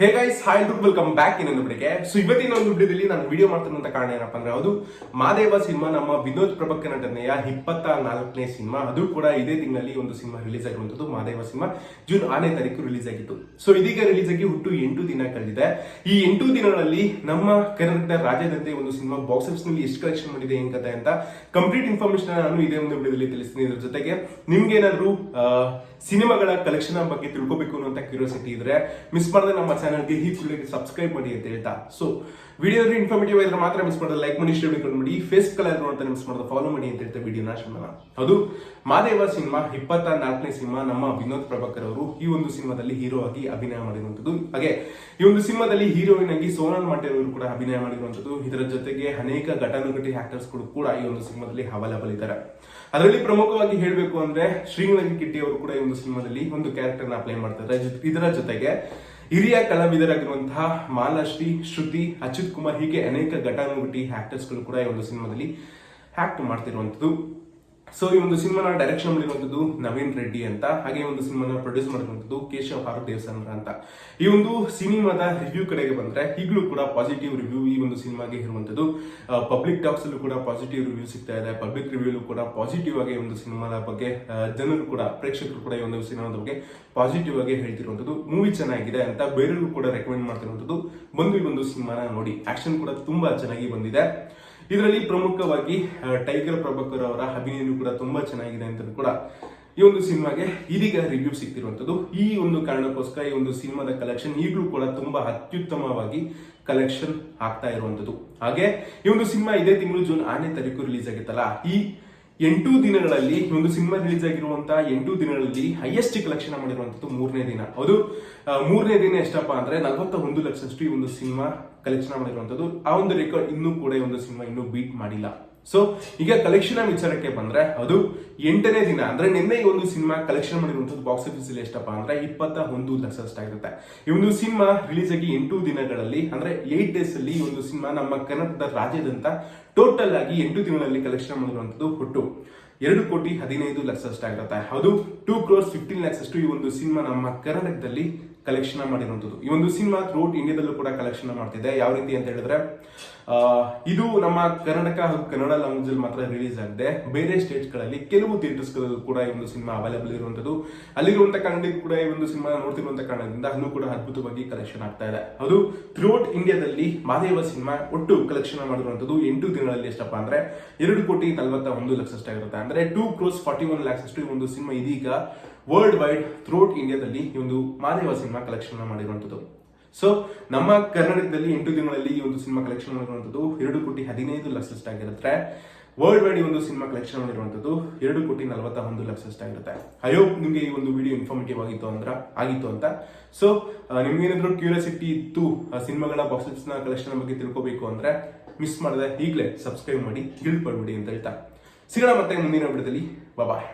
Hey guys hi welcome back ಇನ್ನೊಂದು ಬಿಡಿಗೆ so ಇವತ್ತಿನ ಒಂದು ವಿಡಿಯೋದಲ್ಲಿ ನಾನು ವಿಡಿಯೋ ಮಾಡ್ತಿರುವಂತ ಕಾರಣ ಏನಪ್ಪ ಅಂದ್ರೆ ಅದು ಮಾದೇವ ಸಿನಿಮಾ, ನಮ್ಮ ವಿನೋದ್ ಪ್ರಭಾಕರ್ ನಟನೆಯ ಇಪ್ಪತ್ತ ನಾಲ್ಕನೇ ಸಿನಿಮಾ. ಅದು ಕೂಡ ಇದೇ ತಿಂಗಳಲ್ಲಿ ಒಂದು ಸಿನಿಮಾ ರಿಲೀಸ್ ಆಗಿರುವಂತದ್ದು ಮಾದೇವ ಸಿನಿಮಾ. ಜೂನ್ ಆರನೇ ತಾರೀಕು ರಿಲೀಸ್ ಆಗಿತ್ತು. ಸೊ ಇದೀಗ ರಿಲೀಸ್ ಆಗಿ ಹುಟ್ಟು ಎಂಟು ದಿನ ಕಳೆದಿದೆ. ಈ ಎಂಟು ದಿನಗಳಲ್ಲಿ ನಮ್ಮ ಕರ್ನಾಟಕ ರಾಜ್ಯದಂತೆ ಒಂದು ಸಿನಿಮಾ ಬಾಕ್ಸ್ ಆಫೀಸ್ನಲ್ಲಿ ಎಷ್ಟು ಕಲೆಕ್ಷನ್ ಮಾಡಿದೆ ಏನ್ ಕತೆ ಅಂತ ಕಂಪ್ಲೀಟ್ ಇನ್ಫಾರ್ಮೇಶನ್ ನಾನು ಇದೇ ಒಂದು ವಿಡಿಯೋದಲ್ಲಿ ತಿಳಿಸ್ತೀನಿ. ಇದ್ರ ಜೊತೆಗೆ ನಿಮ್ಗೆ ಏನಾದ್ರು ಸಿನಿಮಾಗಳ ಕಲೆಕ್ಷನ್ ಬಗ್ಗೆ ತಿಳ್ಕೊಬೇಕು ಅನ್ನೋ ಕ್ಯೂರಿಯಾಸಿಟಿ ಇದ್ರೆ ಮಿಸ್ ಮಾಡದೆ ನಮ್ಮ ಚಾನಲ್ಗೆ ಈ ಸಬ್ಸ್ಕ್ರೈಬ್ ಮಾಡಿ ಅಂತ ಹೇಳ್ತಾ. ಸೊ ವಿಡಿಯೋ ಇನ್ಫಾರ್ಮೇಟಿವ್ ಆಗಿದ್ರೆ ಮಾತ್ರ ಮಿಸ್ ಮಾಡಿದ್ರೆ ಲೈಕ್ ಮಾಡಿ ಶೇರ್ ಮಾಡಿ ಫೇಸ್ ಕಲರ್ ನೋಡ್ತಾ ಮಿಸ್ ಮಾಡಿದ್ರೆ ಫಾಲೋ ಮಾಡಿ ಅಂತ ಹೇಳ್ತಾ ವಿಡಿಯೋನ ಶುರು ಅದು ಮಾದೇವ ಸಿನಿಮಾ ಇಪ್ಪತ್ತ ನಾಲ್ಕನೇ ಸಿನಿಮಾ, ನಮ್ಮ ವಿನೋದ್ ಪ್ರಭಾಕರ್ ಅವರು ಈ ಒಂದು ಸಿನಿಮಾದಲ್ಲಿ ಹೀರೋ ಆಗಿ ಅಭಿನಯ ಮಾಡಿರುವಂತದ್ದು. ಹಾಗೆ, ಈ ಒಂದು ಸಿನಿಮಾದಲ್ಲಿ ಹೀರೋಯಿನ್ ಆಗಿ ಸೋನಾಲ್ ಮಾಟೆ ಅವರು ಕೂಡ ಅಭಿನಯ ಮಾಡಿರುವಂತದ್ದು. ಇದರ ಜೊತೆಗೆ ಅನೇಕ ಘಟಾನುಘಟಿ ಆಕ್ಟರ್ಸ್ ಕೂಡ ಈ ಒಂದು ಸಿನಿಮಾದಲ್ಲಿ ಅವೈಲಬಲ್ ಇದ್ದಾರೆ. ಅದರಲ್ಲಿ ಪ್ರಮುಖವಾಗಿ ಹೇಳಬೇಕು ಅಂದ್ರೆ ಶ್ರೀನಿವಾಸ ಕಿಟ್ಟಿ ಅವರು ಕೂಡ ಈ ಒಂದು ಸಿನಿಮಾದಲ್ಲಿ ಒಂದು ಕ್ಯಾರೆಕ್ಟರ್ನ ಪ್ಲೇ ಮಾಡ್ತಾರೆ ಇದರ ಜೊತೆಗೆ ಹಿರಿಯ ಕಲಾವಿದರಾಗಿರುವಂತಹ ಮಾಲಾಶ್ರೀ, ಶ್ರುತಿ, ಅಚ್ಯುತ್ ಕುಮಾರ್ ಹೀಗೆ ಅನೇಕ ಘಟಾನುಘಟಿ ಆಕ್ಟರ್ಸ್ಗಳು ಕೂಡ ಈ ಒಂದು ಸಿನಿಮಾದಲ್ಲಿ ಆಕ್ಟ್ ಮಾಡ್ತಿರುವಂತದ್ದು ಸೊ ಈ ಒಂದು ಸಿನಿಮಾನ ಡೈರೆಕ್ಷನ್ ಮಾಡಿರುವಂತದ್ದು ನವೀನ್ ರೆಡ್ಡಿ ಅಂತ, ಹಾಗೆ ಒಂದು ಸಿನಿಮಾನ ಪ್ರೊಡ್ಯೂಸ್ ಮಾಡಿರುವಂತದ್ದು ಕೇಶವ್ ಹಾರು ದೇವಸಂದ್ರ ಅಂತ. ಈ ಒಂದು ಸಿನಿಮಾದ ರಿವ್ಯೂ ಕಡೆಗೆ ಬಂದ್ರೆ ಈಗಲೂ ಕೂಡ ಪಾಸಿಟಿವ್ ರಿವ್ಯೂ ಈ ಒಂದು ಸಿನಿಮಾಗೆ ಇರುವಂತದ್ದು ಪಬ್ಲಿಕ್ ಟಾಕ್ಸ್ ಕೂಡ ಪಾಸಿಟಿವ್ ರಿವ್ಯೂ ಸಿಗ್ತಾ ಇದೆ. ಪಬ್ಲಿಕ್ ರಿವ್ಯೂ ಕೂಡ ಪಾಸಿಟಿವ್ ಆಗಿ ಒಂದು ಸಿನಿಮಾದ ಬಗ್ಗೆ ಜನರು ಕೂಡ, ಪ್ರೇಕ್ಷಕರು ಕೂಡ ಈ ಒಂದು ಸಿನಿಮಾದ ಬಗ್ಗೆ ಪಾಸಿಟಿವ್ ಆಗಿ ಹೇಳ್ತಿರುವಂಥದ್ದು. ಮೂವಿ ಚೆನ್ನಾಗಿದೆ ಅಂತ ಬೇರೆಯವರು ಕೂಡ ರೆಕಮೆಂಡ್ ಮಾಡ್ತಿರುವಂತದ್ದು ಬಂದು ಈ ಒಂದು ಸಿನಿಮಾನ ನೋಡಿ. ಆಕ್ಷನ್ ಕೂಡ ತುಂಬಾ ಚೆನ್ನಾಗಿ ಬಂದಿದೆ. ಇದರಲ್ಲಿ ಪ್ರಮುಖವಾಗಿ ಟೈಗರ್ ಪ್ರಭಾಕರ್ ಅವರ ಅಭಿನಯನೂ ಕೂಡ ತುಂಬಾ ಚೆನ್ನಾಗಿದೆ ಅಂತ ಕೂಡ ಈ ಒಂದು ಸಿನಿಮಾಗೆ ಇದೀಗ ರಿವ್ಯೂ ಸಿಗ್ತಿರುವಂತದ್ದು ಈ ಒಂದು ಕಾರಣಕ್ಕೋಸ್ಕರ ಈ ಒಂದು ಸಿನಿಮಾದ ಕಲೆಕ್ಷನ್ ಈಗಲೂ ಕೂಡ ತುಂಬಾ ಅತ್ಯುತ್ತಮವಾಗಿ ಕಲೆಕ್ಷನ್ ಆಗ್ತಾ ಇರುವಂತದ್ದು ಹಾಗೆ ಈ ಒಂದು ಸಿನಿಮಾ ಇದೇ ತಿಂಗಳು ಜೂನ್ ಆರನೇ ತಾರೀಕು ರಿಲೀಸ್ ಆಗಿತ್ತಲ್ಲ, ಈ ಎಂಟು ದಿನಗಳಲ್ಲಿ ಒಂದು ಸಿನಿಮಾ ರಿಲೀಸ್ ಆಗಿರುವಂತಹ ಎಂಟು ದಿನಗಳಲ್ಲಿ ಹೈಯೆಸ್ಟ್ ಕಲೆಕ್ಷನ್ ಮಾಡಿರುವಂತದ್ದು ಮೂರನೇ ದಿನ. ಅದು ಮೂರನೇ ದಿನ ಎಷ್ಟಪ್ಪ ಅಂದ್ರೆ ನಲವತ್ತ ಒಂದು ಲಕ್ಷಷ್ಟು ಈ ಒಂದು ಸಿನಿಮಾ ಕಲೆಕ್ಷನ್ ಮಾಡಿರುವಂತದ್ದು ಆ ಒಂದು ರೆಕಾರ್ಡ್ ಇನ್ನೂ ಕೂಡ ಈ ಒಂದು ಸಿನಿಮಾ ಇನ್ನೂ ಬೀಟ್ ಮಾಡಿಲ್ಲ. ಸೊ ಈಗ ಕಲೆಕ್ಷನ್ ವಿಚಾರಕ್ಕೆ ಬಂದ್ರೆ ಅದು ಎಂಟನೇ ದಿನ, ಅಂದ್ರೆ ನಿನ್ನೆ ಈ ಒಂದು ಸಿನಿಮಾ ಕಲೆಕ್ಷನ್ ಮಾಡಿರುವಂತದ್ದು ಬಾಕ್ಸ್ ಆಫೀಸ್ ಅಲ್ಲಿ ಎಷ್ಟಪ್ಪ ಅಂದ್ರೆ ಇಪ್ಪತ್ತ ಒಂದು ಲಕ್ಷ ಅಷ್ಟಾಗಿರುತ್ತೆ ಈ ಒಂದು ಸಿನಿಮಾ ರಿಲೀಸ್ ಆಗಿ ಎಂಟು ದಿನಗಳಲ್ಲಿ, ಅಂದ್ರೆ ಏಟ್ ಡೇಸ್ ಅಲ್ಲಿ ಈ ಒಂದು ಸಿನಿಮಾ ನಮ್ಮ ಕನ್ನಡದ ರಾಜ್ಯದಂತ ಟೋಟಲ್ ಆಗಿ ಎಂಟು ದಿನಗಳಲ್ಲಿ ಕಲೆಕ್ಷನ್ ಮಾಡಿರುವಂತದ್ದು ಹುಟ್ಟು. ಎರಡು ಕೋಟಿ ಹದಿನೈದು ಲಕ್ಷ ಅಷ್ಟಾಗಿರುತ್ತೆ ಅದು ಟೂ ಕ್ರೋರ್ಸ್ ಫಿಫ್ಟೀನ್ ಲ್ಯಾಕ್ಸ್ ಅಷ್ಟು ಈ ಒಂದು ಸಿನಿಮಾ ನಮ್ಮ ಕರ್ನಾಟಕದಲ್ಲಿ ಕಲೆಕ್ಷನ್ ಮಾಡಿರುವಂಥದ್ದು. ಈ ಒಂದು ಸಿನಿಮಾ ಥ್ರೂಟ್ ಇಂಡಿಯಾದಲ್ಲೂ ಕೂಡ ಕಲೆಕ್ಷನ್ ಮಾಡ್ತಿದೆ. ಯಾವ ರೀತಿ ಅಂತ ಹೇಳಿದ್ರೆ ಇದು ನಮ್ಮ ಕರ್ನಾಟಕ ಹಾಗೂ ಕನ್ನಡ ಲ್ಯಾಂಗ್ವೇಜಲ್ಲಿ ಮಾತ್ರ ರಿಲೀಸ್ ಆಗಿದೆ. ಬೇರೆ ಸ್ಟೇಟ್ಸ್ಗಳಲ್ಲಿ ಕೆಲವು ಥಿಯೇಟರ್ಸ್ ಕೂಡ ಈ ಒಂದು ಸಿನಿಮಾ ಅವೈಲೇಬಲ್ ಇರುವಂತದ್ದು ಅಲ್ಲಿರುವಂಥ ಕನ್ನಡಿಗರು ಕೂಡ ಈ ಒಂದು ಸಿನಿಮಾ ನೋಡ್ತಿರುವಂಥ ಕಾರಣದಿಂದ ಅಲ್ಲೂ ಕೂಡ ಅದ್ಭುತವಾಗಿ ಕಲೆಕ್ಷನ್ ಆಗ್ತಾ ಇದೆ. ಅದು ಥ್ರೂಟ್ ಇಂಡಿಯಾದಲ್ಲಿ ಮಾದೇವ ಸಿನಿಮಾ ಒಟ್ಟು ಕಲೆಕ್ಷನ್ ಮಾಡಿರುವಂಥದ್ದು ಎಂಟು ದಿನಗಳಲ್ಲಿ ಎಷ್ಟಪ್ಪ ಅಂದರೆ ಎರಡು ಕೋಟಿ ನಲವತ್ತ ಒಂದು ಲಕ್ಷ ಆಗಿರುತ್ತೆ. ಅಂದ್ರೆ two crores forty one lakhs ಅಷ್ಟು ಈ ಒಂದು ಸಿನಿಮಾ ಇದೀಗ ವರ್ಲ್ಡ್ ವೈಡ್ ಥ್ರೂಟ್ ಇಂಡಿಯಾದಲ್ಲಿ ಈ ಒಂದು ಮಾದೇವ ಸಿನಿಮಾ ಕಲೆಕ್ಷನ್ ಮಾಡಿರುವಂಥದ್ದು. ಸೊ ನಮ್ಮ ಕರ್ನಾಟಕದಲ್ಲಿ ಎಂಟು ದಿನಗಳಲ್ಲಿ ಈ ಒಂದು ಸಿನಿಮಾ ಕಲೆಕ್ಷನ್ ಮಾಡಿರುವಂತದ್ದು ಎರಡು ಕೋಟಿ ಹದಿನೈದು ಲಕ್ಷ ಆಗಿರುತ್ತೆ. ವರ್ಲ್ಡ್ ವೈಡ್ ಒಂದು ಸಿನಿಮಾ ಕಲೆಕ್ಷನ್ ಮಾಡಿರುವಂಥದ್ದು ಎರಡು ಕೋಟಿ ನಲವತ್ತ ಒಂದು ಲಕ್ಷ ಆಗಿರುತ್ತೆ. ಐ ಹೋಪ್ ನಿಮಗೆ ಈ ಒಂದು ವಿಡಿಯೋ ಇನ್ಫಾರ್ಮೇಟಿವ್ ಆಗಿತ್ತು ಅಂದ್ರೆ ಆಗಿತ್ತು ಅಂತ. ಸೊ ನಿಮ್ಗೇನಾದರೂ ಕ್ಯೂರಿಯಾಸಿಟಿ ಇತ್ತು ಸಿನಿಮಾಗಳ ಬಾಕ್ಸ್ ಆಫೀಸ್ನ ಕಲೆಕ್ಷನ್ ಬಗ್ಗೆ ತಿಳ್ಕೊಬೇಕು ಅಂದ್ರೆ ಮಿಸ್ ಮಾಡದೆ ಈಗಲೇ ಸಬ್ಸ್ಕ್ರೈಬ್ ಮಾಡಿ ಗಿಲ್ಡ್ ಅಂತ ಹೇಳ್ತಾ. ಸಿಗೋಣ ಮತ್ತೆ ಮುಂದಿನ ವಿಡಿಯೋದಲ್ಲಿ ಬಾಯ್